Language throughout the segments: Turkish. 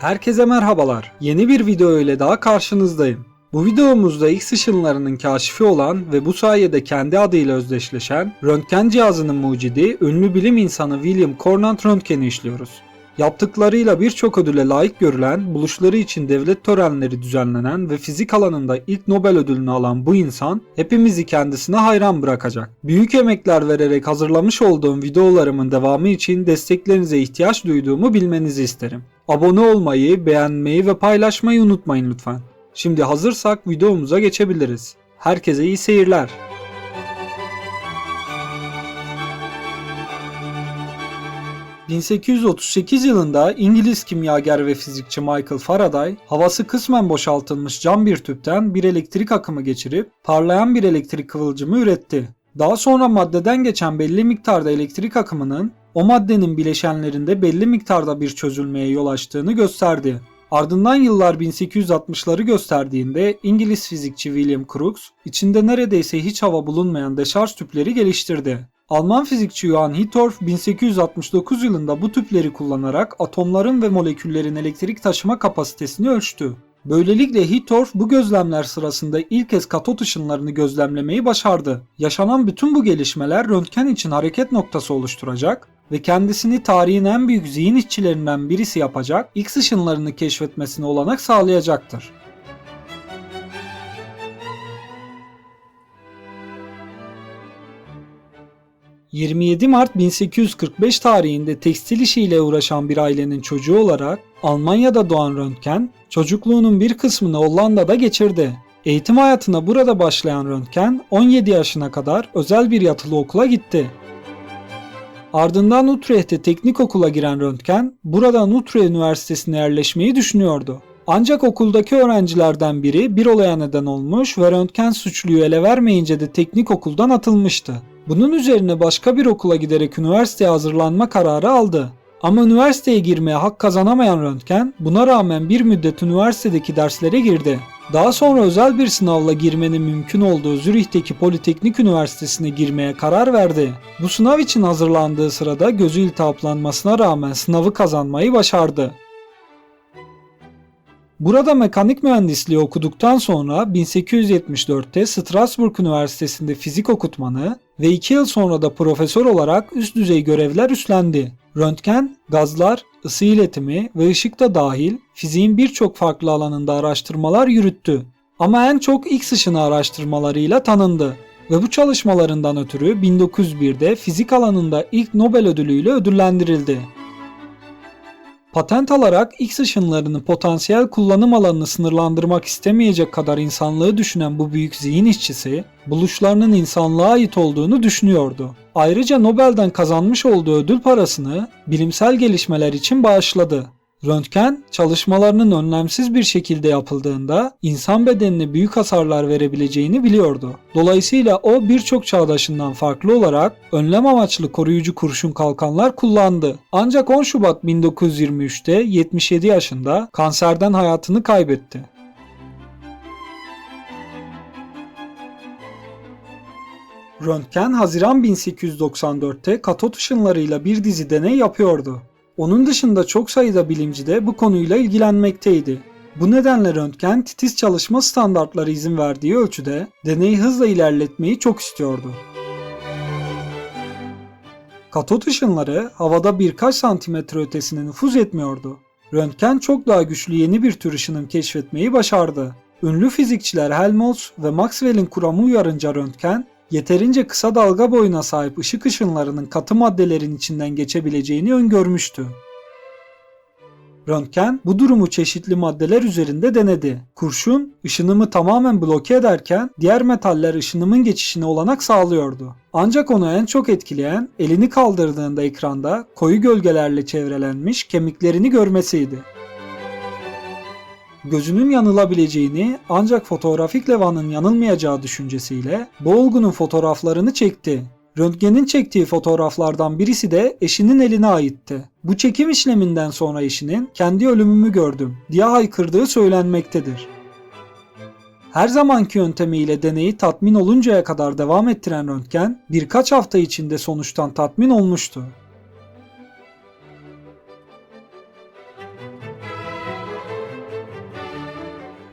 Herkese merhabalar. Yeni bir video ile daha karşınızdayım. Bu videomuzda X ışınlarının kaşifi olan ve bu sayede kendi adıyla özdeşleşen röntgen cihazının mucidi ünlü bilim insanı William Conrad Röntgen'i işliyoruz. Yaptıklarıyla birçok ödüle layık görülen, buluşları için devlet törenleri düzenlenen ve fizik alanında ilk Nobel ödülünü alan bu insan hepimizi kendisine hayran bırakacak. Büyük emekler vererek hazırlamış olduğum videolarımın devamı için desteklerinize ihtiyaç duyduğumu bilmenizi isterim. Abone olmayı, beğenmeyi ve paylaşmayı unutmayın lütfen. Şimdi hazırsak videomuza geçebiliriz. Herkese iyi seyirler. ...1838 yılında İngiliz kimyager ve fizikçi Michael Faraday, havası kısmen boşaltılmış cam bir tüpten bir elektrik akımı geçirip parlayan bir elektrik kıvılcımı üretti. Daha sonra maddeden geçen belli miktarda elektrik akımının o maddenin bileşenlerinde belli miktarda bir çözülmeye yol açtığını gösterdi. Ardından yıllar 1860'ları gösterdiğinde İngiliz fizikçi William Crookes içinde neredeyse hiç hava bulunmayan deşarj tüpleri geliştirdi. Alman fizikçi Johann Hittorf 1869 yılında bu tüpleri kullanarak atomların ve moleküllerin elektrik taşıma kapasitesini ölçtü. Böylelikle Hittorf bu gözlemler sırasında ilk kez katot ışınlarını gözlemlemeyi başardı. Yaşanan bütün bu gelişmeler röntgen için hareket noktası oluşturacak ve kendisini tarihin en büyük zihin işçilerinden birisi yapacak, X ışınlarını keşfetmesine olanak sağlayacaktır. ...27 Mart 1845 tarihinde tekstil işiyle uğraşan bir ailenin çocuğu olarak Almanya'da doğan Röntgen, çocukluğunun bir kısmını Hollanda'da geçirdi. Eğitim hayatına burada başlayan Röntgen 17 yaşına kadar özel bir yatılı okula gitti. Ardından Utrecht'te teknik okula giren Röntgen, buradan Utrecht Üniversitesi'ne yerleşmeyi düşünüyordu. Ancak okuldaki öğrencilerden biri bir olaya neden olmuş ve Röntgen suçluyu ele vermeyince de teknik okuldan atılmıştı. Bunun üzerine başka bir okula giderek üniversiteye hazırlanma kararı aldı. Ama üniversiteye girmeye hak kazanamayan Röntgen buna rağmen bir müddet üniversitedeki derslere girdi. Daha sonra özel bir sınavla girmenin mümkün olduğu Zürih'teki Politeknik Üniversitesi'ne girmeye karar verdi. Bu sınav için hazırlandığı sırada gözü iltihaplanmasına rağmen sınavı kazanmayı başardı. Burada mekanik mühendisliği okuduktan sonra 1874'te Strasbourg Üniversitesi'nde fizik okutmanı ve 2 yıl sonra da profesör olarak üst düzey görevler üstlendi. Röntgen, gazlar, ısı iletimi ve ışık da dahil fiziğin birçok farklı alanında araştırmalar yürüttü. Ama en çok X ışını araştırmalarıyla tanındı ve bu çalışmalarından ötürü 1901'de fizik alanında ilk Nobel ödülüyle ödüllendirildi. Patent alarak X ışınlarının potansiyel kullanım alanını sınırlandırmak istemeyecek kadar insanlığı düşünen bu büyük zihin işçisi, buluşlarının insanlığa ait olduğunu düşünüyordu. Ayrıca Nobel'den kazanmış olduğu ödül parasını bilimsel gelişmeler için bağışladı. Röntgen, çalışmalarının önlemsiz bir şekilde yapıldığında insan bedenine büyük hasarlar verebileceğini biliyordu. Dolayısıyla o birçok çağdaşından farklı olarak önlem amaçlı koruyucu kurşun kalkanlar kullandı. Ancak 10 Şubat 1923'te 77 yaşında kanserden hayatını kaybetti. Röntgen Haziran 1894'te katot ışınlarıyla bir dizi deney yapıyordu. Onun dışında çok sayıda bilimci de bu konuyla ilgilenmekteydi. Bu nedenle röntgen titiz çalışma standartları izin verdiği ölçüde deneyi hızla ilerletmeyi çok istiyordu. Katot ışınları havada birkaç santimetre ötesine nüfuz etmiyordu. Röntgen çok daha güçlü yeni bir tür ışınım keşfetmeyi başardı. Ünlü fizikçiler Helmholtz ve Maxwell'in kuramı uyarınca röntgen, yeterince kısa dalga boyuna sahip ışık ışınlarının katı maddelerin içinden geçebileceğini öngörmüştü. Röntgen bu durumu çeşitli maddeler üzerinde denedi. Kurşun ışınımı tamamen bloke ederken diğer metaller ışınımın geçişine olanak sağlıyordu. Ancak onu en çok etkileyen elini kaldırdığında ekranda koyu gölgelerle çevrelenmiş kemiklerini görmesiydi gözünün yanılabileceğini ancak fotoğrafik levanın yanılmayacağı düşüncesiyle bu olgunun fotoğraflarını çekti. Röntgen'in çektiği fotoğraflardan birisi de eşinin eline aitti. Bu çekim işleminden sonra eşinin kendi ölümümü gördüm diye haykırdığı söylenmektedir. Her zamanki yöntemiyle deneyi tatmin oluncaya kadar devam ettiren Röntgen birkaç hafta içinde sonuçtan tatmin olmuştu.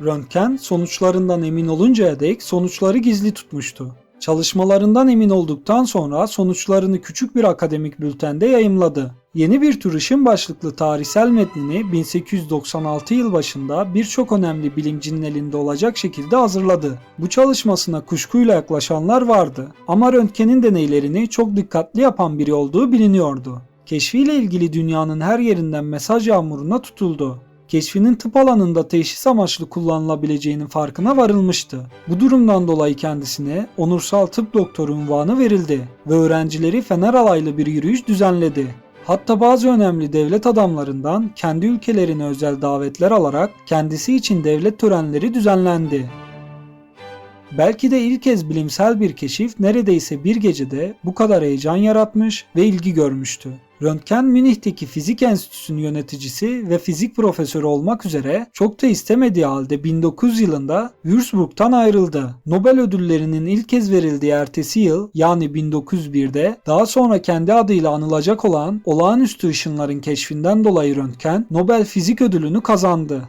Röntgen sonuçlarından emin oluncaya dek sonuçları gizli tutmuştu. Çalışmalarından emin olduktan sonra sonuçlarını küçük bir akademik bültende yayımladı. Yeni bir tür ışın başlıklı tarihsel metnini 1896 yıl başında birçok önemli bilimcinin elinde olacak şekilde hazırladı. Bu çalışmasına kuşkuyla yaklaşanlar vardı ama röntgenin deneylerini çok dikkatli yapan biri olduğu biliniyordu. Keşfiyle ilgili dünyanın her yerinden mesaj yağmuruna tutuldu keşfinin tıp alanında teşhis amaçlı kullanılabileceğinin farkına varılmıştı. Bu durumdan dolayı kendisine onursal tıp doktoru unvanı verildi ve öğrencileri Fener alaylı bir yürüyüş düzenledi. Hatta bazı önemli devlet adamlarından kendi ülkelerine özel davetler alarak kendisi için devlet törenleri düzenlendi. Belki de ilk kez bilimsel bir keşif neredeyse bir gecede bu kadar heyecan yaratmış ve ilgi görmüştü. Röntgen Münih'teki fizik enstitüsünün yöneticisi ve fizik profesörü olmak üzere çok da istemediği halde 1900 yılında Würzburg'tan ayrıldı. Nobel ödüllerinin ilk kez verildiği ertesi yıl yani 1901'de daha sonra kendi adıyla anılacak olan olağanüstü ışınların keşfinden dolayı Röntgen Nobel Fizik Ödülünü kazandı.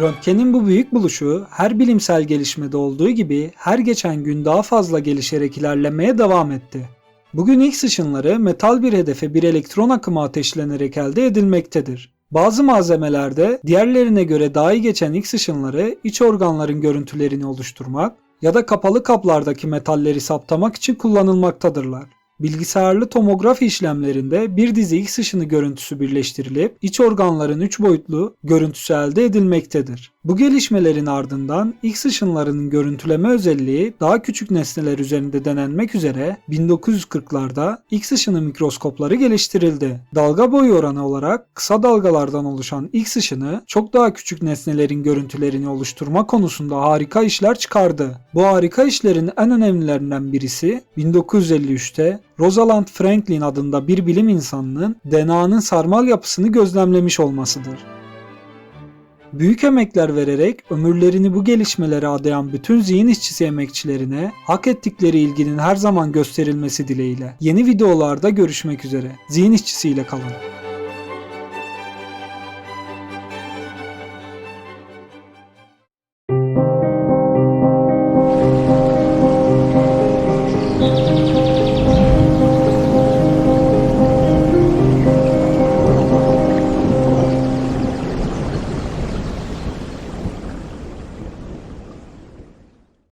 Röntgen'in bu büyük buluşu her bilimsel gelişmede olduğu gibi her geçen gün daha fazla gelişerek ilerlemeye devam etti. Bugün X ışınları metal bir hedefe bir elektron akımı ateşlenerek elde edilmektedir. Bazı malzemelerde diğerlerine göre daha iyi geçen X ışınları iç organların görüntülerini oluşturmak ya da kapalı kaplardaki metalleri saptamak için kullanılmaktadırlar. Bilgisayarlı tomografi işlemlerinde bir dizi X ışını görüntüsü birleştirilip iç organların 3 boyutlu görüntüsü elde edilmektedir. Bu gelişmelerin ardından X ışınlarının görüntüleme özelliği daha küçük nesneler üzerinde denenmek üzere 1940'larda X ışını mikroskopları geliştirildi. Dalga boyu oranı olarak kısa dalgalardan oluşan X ışını çok daha küçük nesnelerin görüntülerini oluşturma konusunda harika işler çıkardı. Bu harika işlerin en önemlilerinden birisi 1953'te Rosalind Franklin adında bir bilim insanının DNA'nın sarmal yapısını gözlemlemiş olmasıdır. Büyük emekler vererek ömürlerini bu gelişmelere adayan bütün zihin işçisi emekçilerine hak ettikleri ilginin her zaman gösterilmesi dileğiyle. Yeni videolarda görüşmek üzere. Zihin işçisiyle kalın.